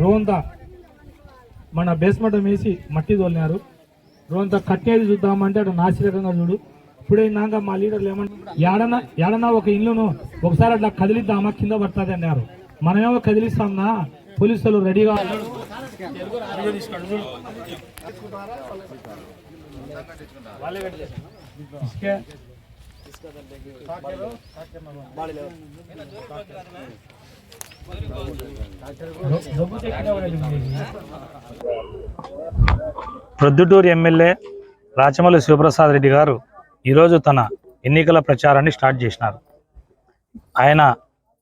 రోంతా మన బేస్మెంట్ వేసి మట్టి తోలినారు. రోంత కట్టేది చూద్దామంటే అటు నాసిరకంగా చూడు. ఇప్పుడైనాక మా లీడర్లు ఏమన్నా ఏడన్నా ఏడన్నా ఒక ఇల్లును ఒకసారి అట్లా కదిలిద్దామా? కింద పడుతుంది అన్నారు. మనమేమో కదిలిస్తామన్నా పోలీసులు రెడీగా ఇసుకే ప్రొద్దుటూరు ఎమ్మెల్యే రాచమల్లి శివప్రసాద్ రెడ్డి గారు ఈరోజు తన ఎన్నికల ప్రచారాన్ని స్టార్ట్ చేసినారు. ఆయన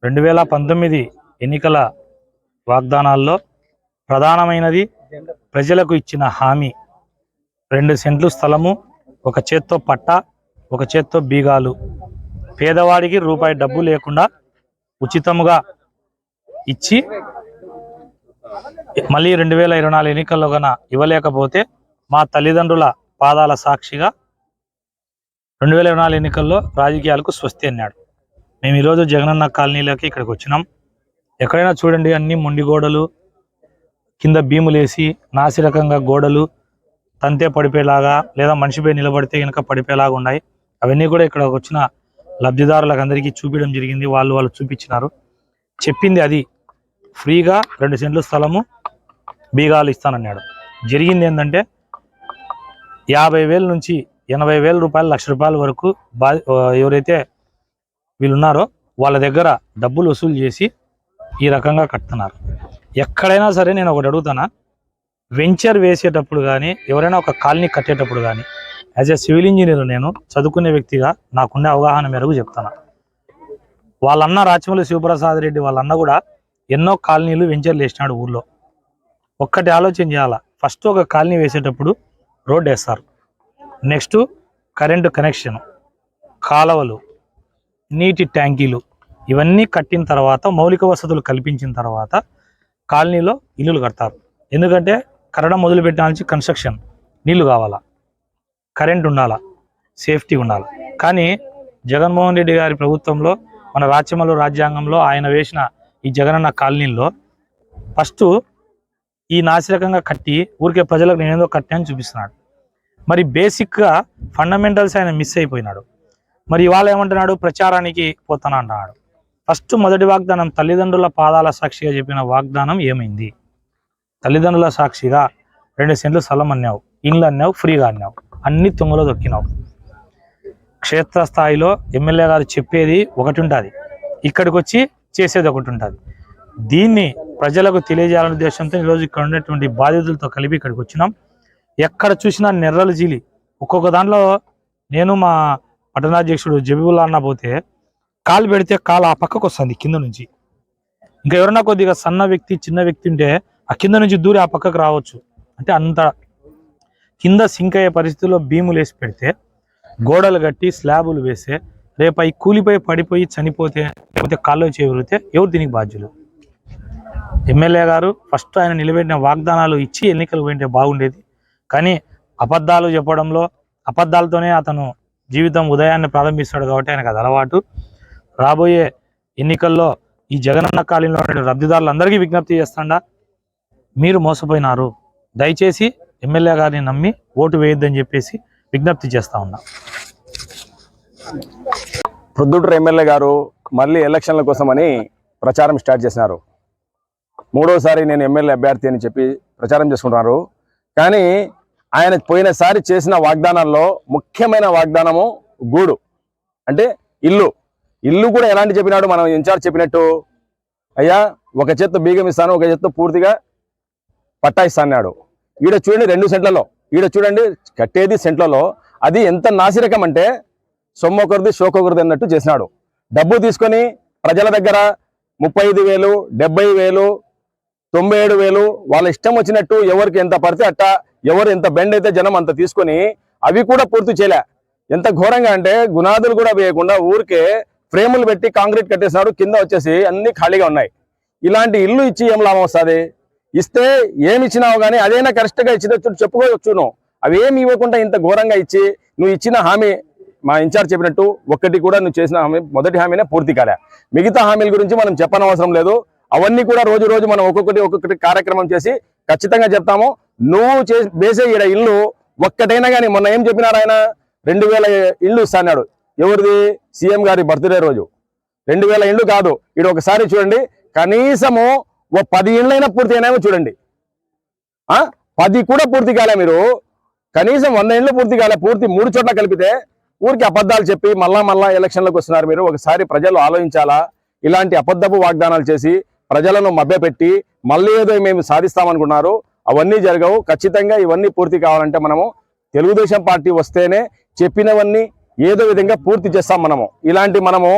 రెండు వేల పంతొమ్మిది ఎన్నికల వాగ్దానాల్లో ప్రధానమైనది ప్రజలకు ఇచ్చిన హామీ. రెండు సెంట్లు స్థలము ఒక చేత్తో పట్ట ఒక చేత్తో బీగాలు. పేదవాడికి రూపాయి డబ్బు లేకుండా ఉచితముగా ఇచ్చి మళ్ళీ రెండు వేల ఇరవై నాలుగు ఎన్నికల్లో గన ఇవ్వలేకపోతే మా తల్లిదండ్రుల పాదాల సాక్షిగా రెండు వేల ఇరవై నాలుగు ఎన్నికల్లో రాజకీయాలకు స్వస్తి అన్నాడు. మేము ఈరోజు జగనన్న కాలనీలోకి ఇక్కడికి వచ్చినాం. ఎక్కడైనా చూడండి అన్ని మొండి గోడలు కింద భీములేసి నాసిరకంగా గోడలు తంతే పడిపోయేలాగా లేదా మనిషిపై నిలబడితే కనుక పడిపోయేలాగా ఉన్నాయి. అవన్నీ కూడా ఇక్కడ వచ్చిన లబ్ధిదారులకు అందరికీ చూపించడం జరిగింది. వాళ్ళు వాళ్ళు చూపించినారు. చెప్పింది అది. ఫ్రీగా రెండు సెంట్ల స్థలము బీగాలు ఇస్తానన్నాడు. జరిగింది ఏంటంటే యాభై వేల నుంచి ఎనభై వేల రూపాయలు లక్ష రూపాయల వరకు బా ఎవరైతే వీళ్ళున్నారో వాళ్ళ దగ్గర డబ్బులు వసూలు చేసి ఈ రకంగా కడుతున్నారు. ఎక్కడైనా సరే నేను ఒకటి అడుగుతానా? వెంచర్ వేసేటప్పుడు కానీ ఎవరైనా ఒక కాలనీ కట్టేటప్పుడు కానీ యాజ్ ఎ సివిల్ ఇంజనీర్ నేను చదువుకునే వ్యక్తిగా నాకున్న అవగాహన మేరకు చెప్తాను? వాళ్ళన్న రాచమల్లి శివప్రసాద్ రెడ్డి వాళ్ళన్న కూడా ఎన్నో కాలనీలు వెంచర్లు వేసినాడు ఊర్లో. ఒక్కటి ఆలోచన చేయాలా? ఫస్ట్ ఒక కాలనీ వేసేటప్పుడు రోడ్ వేస్తారు. నెక్స్ట్ కరెంటు కనెక్షన్ కాలువలు నీటి ట్యాంకీలు ఇవన్నీ కట్టిన తర్వాత మౌలిక వసతులు కల్పించిన తర్వాత కాలనీలో ఇల్లులు కడతారు. ఎందుకంటే కట్టడం మొదలుపెట్టిన నుంచి కన్స్ట్రక్షన్ నీళ్ళు కావాలా? కరెంట్ ఉండాలా? సేఫ్టీ ఉండాలి? కానీ జగన్మోహన్ రెడ్డి గారి ప్రభుత్వంలో మన రాజ్యమలు రాజ్యాంగంలో ఆయన వేసిన ఈ జగనన్న కాలనీలో ఫస్ట్ ఈ నాసిరకంగా కట్టి ఊరికే ప్రజలకు నేనేదో కట్టాను చూపిస్తున్నాడు. మరి బేసిక్గా ఫండమెంటల్స్ ఆయన మిస్ అయిపోయినాడు. మరి ఇవాళ ఏమంటున్నాడు? ప్రచారానికి పోతాను అంటున్నాడు. ఫస్ట్ మొదటి వాగ్దానం తల్లిదండ్రుల పాదాల సాక్షిగా చెప్పిన వాగ్దానం ఏమైంది? తల్లిదండ్రుల సాక్షిగా రెండు సెంట్లు స్థలం అన్నావు ఇండ్లు అన్నావు ఫ్రీగా అన్నావు. అన్ని తుంగలో దొక్కినావు. క్షేత్రస్థాయిలో ఎమ్మెల్యే గారు చెప్పేది ఒకటి ఉంటుంది. ఇక్కడికి వచ్చి చేసేది ఒకటి ఉంటుంది. దీన్ని ప్రజలకు తెలియజేయాలనే ఉద్దేశంతో ఈరోజు ఇక్కడ ఉన్నటువంటి బాధితులతో కలిపి ఇక్కడికి వచ్చినాం. ఎక్కడ చూసినా నెర్రలు జీలి ఒక్కొక్క దాంట్లో నేను మా పట్టణాధ్యక్షుడు జబీబుల్లా అన్న పోతే కాలు పెడితే కాలు ఆ పక్కకు వస్తుంది కింద నుంచి. ఇంకా ఎవరన్నా కొద్దిగా సన్న వ్యక్తి చిన్న వ్యక్తి ఉంటే ఆ కింద నుంచి దూరి ఆ పక్కకు రావచ్చు. అంటే అంత కింద సింక్ అయ్యే పరిస్థితుల్లో భీములు వేసి పెడితే గోడలు కట్టి స్లాబులు వేసే రేపు అవి కూలిపోయి పడిపోయి చనిపోతే లేకపోతే కాళ్ళు చేరితే ఎవరు దీనికి బాధ్యులు? ఎమ్మెల్యే గారు ఫస్ట్ ఆయన నిలబెట్టిన వాగ్దానాలు ఇచ్చి ఎన్నికలు పోయింటే బాగుండేది. కానీ అబద్ధాలు చెప్పడంలో అబద్ధాలతోనే అతను జీవితం ఉదయాన్నే ప్రారంభిస్తాడు కాబట్టి ఆయనకు అది అలవాటు. రాబోయే ఎన్నికల్లో ఈ జగనన్న కాలంలో ఉండే లబ్ధిదారులందరికీ విజ్ఞప్తి చేస్తాడా మీరు మోసపోయినారు. దయచేసి ఎమ్మెల్యే గారిని నమ్మి ఓటు వేయొద్దని చెప్పేసి విజ్ఞప్తి చేస్తా ఉన్నా. ప్రొద్దుటూరు ఎమ్మెల్యే గారు మళ్ళీ ఎలక్షన్ల కోసమని ప్రచారం స్టార్ట్ చేసినారు. మూడోసారి నేను ఎమ్మెల్యే అభ్యర్థి అని చెప్పి ప్రచారం చేసుకుంటున్నారు. కానీ ఆయన పోయినసారి చేసిన వాగ్దానాల్లో ముఖ్యమైన వాగ్దానము గూడు. అంటే ఇల్లు. ఇల్లు కూడా ఎలాంటి చెప్పినాడు? మనం ఇన్ఛార్జ్ చెప్పినట్టు అయ్యా ఒక చేత్తో బీగం ఇస్తాను ఒక చేత్తో పూర్తిగా పట్టా అన్నాడు. ఈడ చూడండి రెండు సెంట్లలో. ఈడ చూడండి కట్టేది సెంట్లలో. అది ఎంత నాసిరకం అంటే సొమ్ము ఒకరిది షోకొకరిది అన్నట్టు చేసినాడు. డబ్బు తీసుకొని ప్రజల దగ్గర ముప్పై ఐదు వేలు డెబ్బై వేలు తొంభై ఏడు వేలు వాళ్ళ ఇష్టం వచ్చినట్టు ఎవరికి ఎంత పడితే అట్ట ఎవరు ఎంత బెండ్ అయితే జనం అంత తీసుకొని అవి కూడా పూర్తి చేయలే. ఎంత ఘోరంగా అంటే గునాదులు కూడా వేయకుండా ఊరికే ఫ్రేములు పెట్టి కాంక్రీట్ కట్టేసినాడు. కింద వచ్చేసి అన్ని ఖాళీగా ఉన్నాయి. ఇలాంటి ఇల్లు ఇచ్చి ఏం లాభం వస్తుంది? ఇస్తే ఏమి ఇచ్చినావు కానీ అదైనా కరెక్ట్గా ఇచ్చినట్టు చెప్పుకోవచ్చు నువ్వు అవి ఏమి ఇవ్వకుండా ఇంత ఘోరంగా ఇచ్చి నువ్వు ఇచ్చిన హామీ మా ఇన్ఛార్జ్ చెప్పినట్టు ఒక్కటి కూడా నువ్వు చేసిన హామీ మొదటి హామీనే పూర్తి కాలే. మిగతా హామీల గురించి మనం చెప్పనవసరం లేదు. అవన్నీ కూడా రోజు రోజు మనం ఒక్కొక్కటి ఒక్కొక్కటి కార్యక్రమం చేసి ఖచ్చితంగా చెప్తాము. నువ్వు చే వేసే ఈడ ఇల్లు ఒక్కటైనా కానీ మొన్న ఏం చెప్పినారు ఆయన? రెండు వేల ఇల్లు ఇస్తాడు ఎవరిది? సీఎం గారి బర్త్డే రోజు. రెండు వేల ఇండ్లు కాదు. ఇడు ఒకసారి చూడండి. కనీసము ఓ పది ఇళ్ళైనా పూర్తి అయినామో చూడండి. ఆ? పది కూడా పూర్తి కాలే మీరు. కనీసం వంద ఇండ్లు పూర్తి కాలే. పూర్తి మూడు చోట్ల కలిపితే ఊరికి అబద్ధాలు చెప్పి మళ్ళా మళ్ళా ఎలక్షన్లకు వస్తున్నారు మీరు. ఒకసారి ప్రజలు ఆలోచించాలా? ఇలాంటి అబద్ధపు వాగ్దానాలు చేసి ప్రజలను మభ్యపెట్టి మళ్ళీ ఏదో మేము సాధిస్తామనుకున్నారు. అవన్నీ జరగవు. ఖచ్చితంగా ఇవన్నీ పూర్తి కావాలంటే మనము తెలుగుదేశం పార్టీ వస్తేనే చెప్పినవన్నీ ఏదో విధంగా పూర్తి చేస్తాం మనము. ఇలాంటి మనము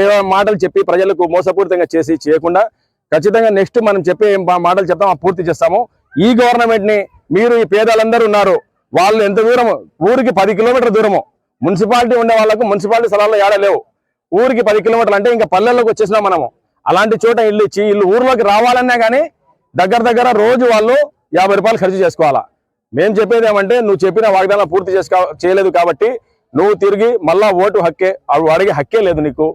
ఏ మాటలు చెప్పి ప్రజలకు మోసపూరితంగా చేసి చేయకుండా ఖచ్చితంగా నెక్స్ట్ మనం చెప్పే మాటలు చెప్తాం ఆ పూర్తి చేస్తాము. ఈ గవర్నమెంట్ని మీరు ఈ పేదలందరూ ఉన్నారు. వాళ్ళు ఎంత దూరం ఊరికి పది కిలోమీటర్ల దూరము. మున్సిపాలిటీ ఉండే వాళ్ళకు మున్సిపాలిటీ స్థలాల్లో ఏడలేవు ఊరికి పది కిలోమీటర్లు అంటే ఇంకా పల్లెల్లోకి వచ్చేసినాం మనము. అలాంటి చోట ఇల్లు ఇచ్చి ఇల్లు ఊర్లోకి రావాలన్నా కానీ దగ్గర దగ్గర రోజు వాళ్ళు యాభై రూపాయలు ఖర్చు చేసుకోవాలా. మేము చెప్పేది ఏమంటే నువ్వు చెప్పిన వాగ్దానం పూర్తి చేసుకో చేయలేదు కాబట్టి నువ్వు తిరిగి మళ్ళా ఓటు హక్కే అవి అడిగే హక్కే లేదు నీకు.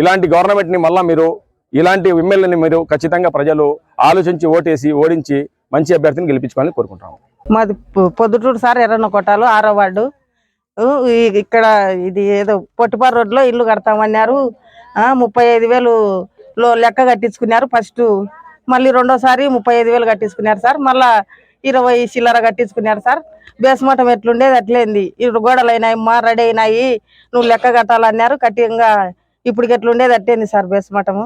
ఇలాంటి గవర్నమెంట్ని మళ్ళీ మీరు ఇలాంటి ఎమ్మెల్యేని మీరు ఖచ్చితంగా ప్రజలు ఆలోచించి ఓటేసి ఓడించి మంచి అభ్యర్థిని గెలిపించుకోవాలని కోరుకుంటాము మాది పొద్దుటూరు సార్ ఎర్రన్న కొట్టాలు ఆరో వార్డు. ఇక్కడ ఇది ఏదో పొట్టిపారు రోడ్లో ఇల్లు కడతామన్నారు. ఆ, ముప్పై ఐదు వేలు లో లెక్క కట్టించుకున్నారు ఫస్ట్. మళ్ళీ రెండోసారి ముప్పై ఐదు వేలు కట్టించుకున్నారు సార్. మళ్ళా ఇరవై చిల్లర కట్టించుకున్నారు సార్. బేస్మఠం ఎట్లుండేది అట్లేంది. ఇప్పుడు గోడలు అయినాయి మా రెడీ అయినాయి. నువ్వు లెక్క కట్టాలన్నారు. కట్టింగా ఇప్పుడు ఎట్లుండేది అట్టేంది సార్ బేస్మఠము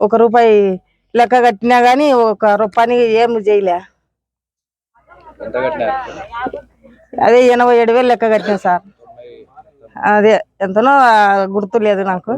ఒక రూపాయి లెక్క కట్టినా కానీ ఒక రూపాయి ఏమి చేయలే అదే ఎనభై ఏడు వేలు లెక్క కట్టినా సార్ అదే ఎంతనో గుర్తు లేదు నాకు